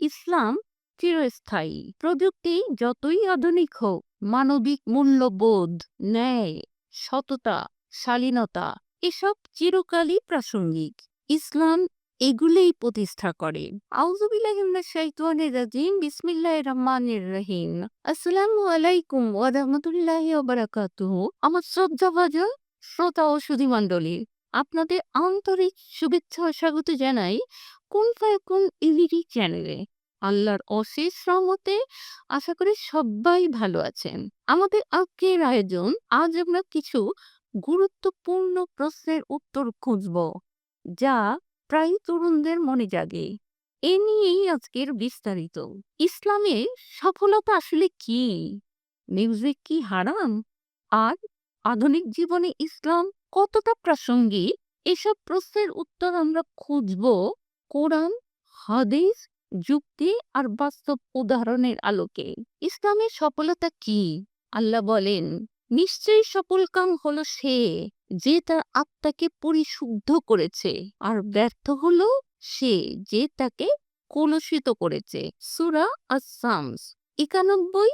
ইসলাম চিরস্থায়ী। প্রযুক্তি যতই আধুনিক হোক, মানবিক মূল্যবোধ, ন্যায়, সততা, শালীনতা, এসব চিরকালই প্রাসঙ্গিক। ইসলাম এগুলোই প্রতিষ্ঠা করে। শ্রোতা ও সুধীমণ্ডলী, আপনাদের আন্তরিক শুভেচ্ছা স্বাগত জানাই কোন ফায়াকুন ইলিরি চ্যানেলে আল্লাহর অশেষ রহমতে আশা করি সবাই ভালো আছেন। আমাদের আজকের আয়োজন, আজ আমরা কিছু গুরুত্বপূর্ণ প্রশ্নের উত্তর খুঁজব, যা প্রায় তরুণদের মনে জাগে। এ নিয়েই আজকের বিস্তারিত। ইসলামে সফলতা আসলে কি? মিউজিক কি হারাম? আর আধুনিক জীবনে ইসলাম কতটা প্রাসঙ্গিক? এসব প্রশ্নের উত্তর আমরা খুঁজব কোরআন, হাদিস, যুক্তি আর বাস্তব উদাহরণের আলোকে। ইসলামের সফলতা কি? আল্লাহ বলেন, নিশ্চয়ই সফল কাম হলো সে যে তার আত্মাকে পরিশুদ্ধ করেছে, আর ব্যর্থ হলো সে যে তাকে কলুষিত করেছে। সুরা আসামস একানব্বই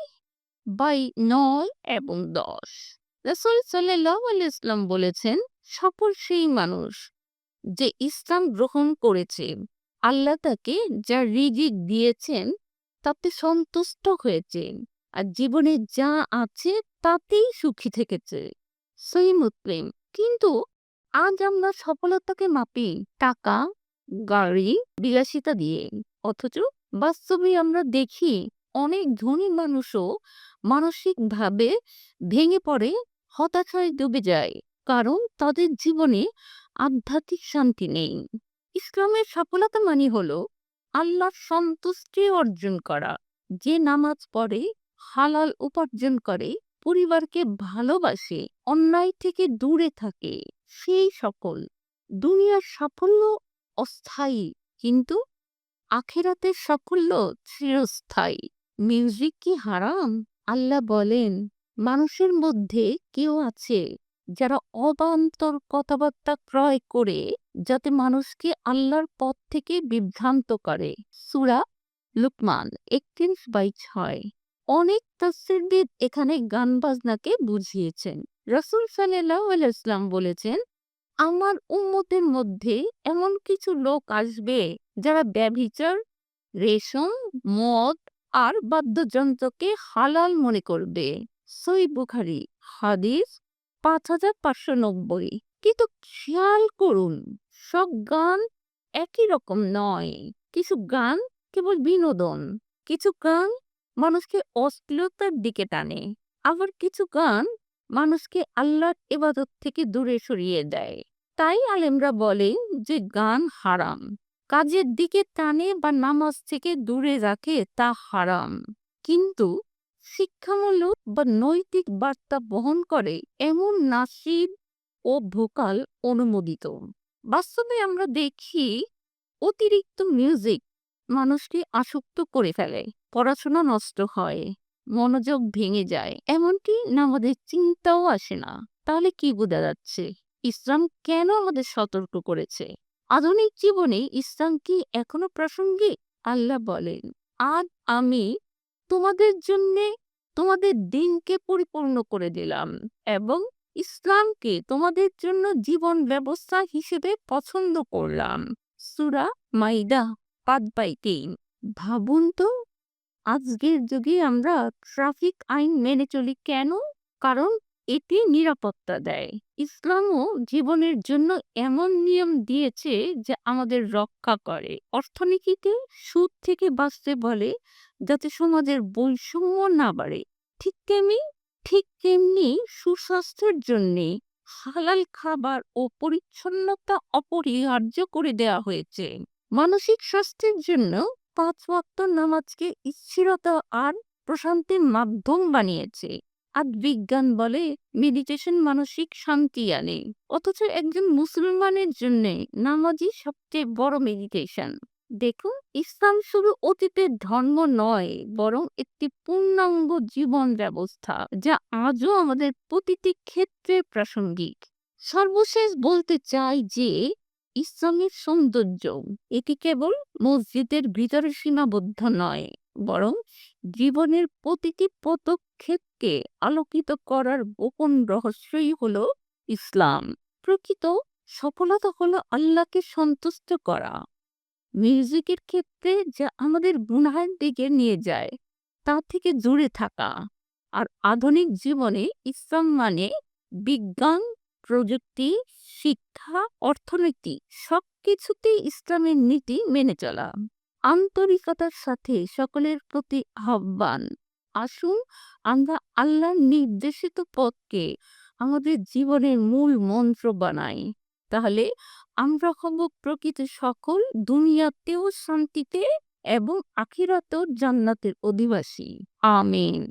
বাই নয় এবং দশ। রাসুল সাল্লাহ ইসলাম বলেছেন, সফল সেই মানুষ যে ইসলাম গ্রহণ করেছে, আল্লাহ তাকে যা রিজিক দিয়েছেন, তাতে সন্তুষ্ট হয়েছে। আর জীবনে যা আছে, তাতেই সুখী থেকেছে। সেই মুসলিম। কিন্তু আজ আমরা সফলতাকে মাপি টাকা, গাড়ি, বিলাসিতা দিয়ে। অথচ বাস্তবে আমরা দেখি অনেক ধনী মানুষও মানসিকভাবে ভেঙে পড়ে, হতাশায় ডুবে যায়। কারণ তাদের জীবনে আধ্যাত্মিক শান্তি নেই। ইসলামের সফলতা মানে হলো আল্লাহর সন্তুষ্টি অর্জন করা। যে নামাজ পড়ে, হালাল উপার্জন করে, পরিবারকে ভালোবাসে, অন্যায় থেকে দূরে থাকে, সেই সকল। দুনিয়ার সাফল্য অস্থায়ী, কিন্তু আখেরাতের সাফল্য চিরস্থায়ী। মিউজিক কি হারাম? আল্লাহ বলেন, মানুষের মধ্যে কেউ আছে যারা অবান্তর কথাবার্তা ক্রয় করে, যাতে মানুষকে আল্লাহর পথ থেকে বিভ্রান্ত করে। সুরা লুকমান একত্রিশ বাই ছয়। অনেক তসিরবিদ এখানে গান বাজনাকে বুঝিয়েছেন। রসুল সাল্লাহ ইসলাম বলেছেন, আমার উম্মতের মধ্যে এমন কিছু লোক আসবে যারা ব্যভিচার, রেশম, মদ আর বাদ্যযন্ত্রকে হালাল মনে করবে। সই বুখারি, হাদিস পাঁচ হাজার পাঁচশো নব্বই। কিন্তু খেয়াল করুন, সব গান একই রকম নয়। কিছু গান কেবল বিনোদন, কিছু গান মানুষকে অশ্লীলতার দিকে টানে, আবার কিছু গান মানুষকে আল্লাহর ইবাদত থেকে দূরে সরিয়ে দেয়। তাই আলেমরা বলে যে গান হারাম। কাজের দিকে টানে বা নামাজ থেকে দূরে রাখে তা হারাম। কিন্তু শিক্ষামূলক বা নৈতিক বার্তা বহন করে এমন নাসিব ও ভোকাল অনুমোদিত। বাস্তবে আমরা দেখি অতিরিক্ত মিউজিক মানুষকে আসক্ত করে ফেলে, পড়াশোনা নষ্ট হয়, মনোযোগ ভেঙে যায়, এমনকি না আমাদের চিন্তাও আসে না। তাহলে কি বোঝা যাচ্ছে, ইসলাম কেন আমাদের সতর্ক করেছে? আধুনিক জীবনে ইসলাম কি এখনও প্রাসঙ্গিক? আল্লাহ বলেন, আজ আমি তোমাদের জন্যে তোমাদের দিনকে পরিপূর্ণ করে দিলাম এবং ইসলামকে তোমাদের জন্য জীবন ব্যবস্থা হিসেবে পছন্দ করলাম। সুরা মাইদা পাদ বাই তিন। ভাবুন তো, আজকের যুগে আমরা ট্রাফিক আইন মেনে চলি কেন? কারণ এটি নিরাপত্তা দেয়। ইসলামও জীবনের জন্য এমন নিয়ম দিয়েছে যে আমাদের রক্ষা করে। অর্থনীতিতে সুদ থেকে বাঁচতে বলে, যাতে সমাজের বৈষম্য না বাড়ে। ঠিক তেমনি ঠিক তেমনি সুস্বাস্থ্যের জন্যে হালাল খাবার ও পরিচ্ছন্নতা অপরিহার্য করে দেওয়া হয়েছে। মানসিক স্বাস্থ্যের জন্য পাঁচ ওয়াক্ত নামাজকে স্থিরতা আর প্রশান্তির মাধ্যম বানিয়েছে। আর বিজ্ঞান বলে মেডিটেশন মানসিক শান্তি আনে। অথচ একজন মুসলমানের জন্য নামাজই সবচেয়ে বড় মেডিটেশন দেখুন, ইসলাম শুধু অতীতের ধর্ম নয়, বরং একটি পূর্ণাঙ্গ জীবন ব্যবস্থা, যা আজও আমাদের প্রতিটি ক্ষেত্রে প্রাসঙ্গিক। সর্বশেষ বলতে চাই যে, ইসলামের সৌন্দর্য, এটি কেবল মসজিদের ভিতরে সীমাবদ্ধ নয়, বরং জীবনের প্রতিটি পদক্ষেপকে আলোকিত করার গোপন রহস্যই হল ইসলাম। প্রকৃত সফলতা হলো আল্লাহকে সন্তুষ্ট করা। মিউজিকের ক্ষেত্রে যা আমাদের গুনাহের দিকে নিয়ে যায়, তা থেকে দূরে থাকা। আর আধুনিক জীবনে ইসলাম মানে বিজ্ঞান, প্রযুক্তি, শিক্ষা, অর্থনীতি, সবকিছুতেই ইসলামের নীতি মেনে চলা। আন্তরিকতার সাথে সকলের প্রতি আহ্বান। আসুন আমরা আল্লাহর নির্দেশিত পথকে আমাদের জীবনের মূল মন্ত্র বানাই। তাহলে আমরা হব প্রকৃত সকল দুনিয়াতেও শান্তিতে এবং আখিরাতেও জান্নাতের অধিবাসী। আমিন।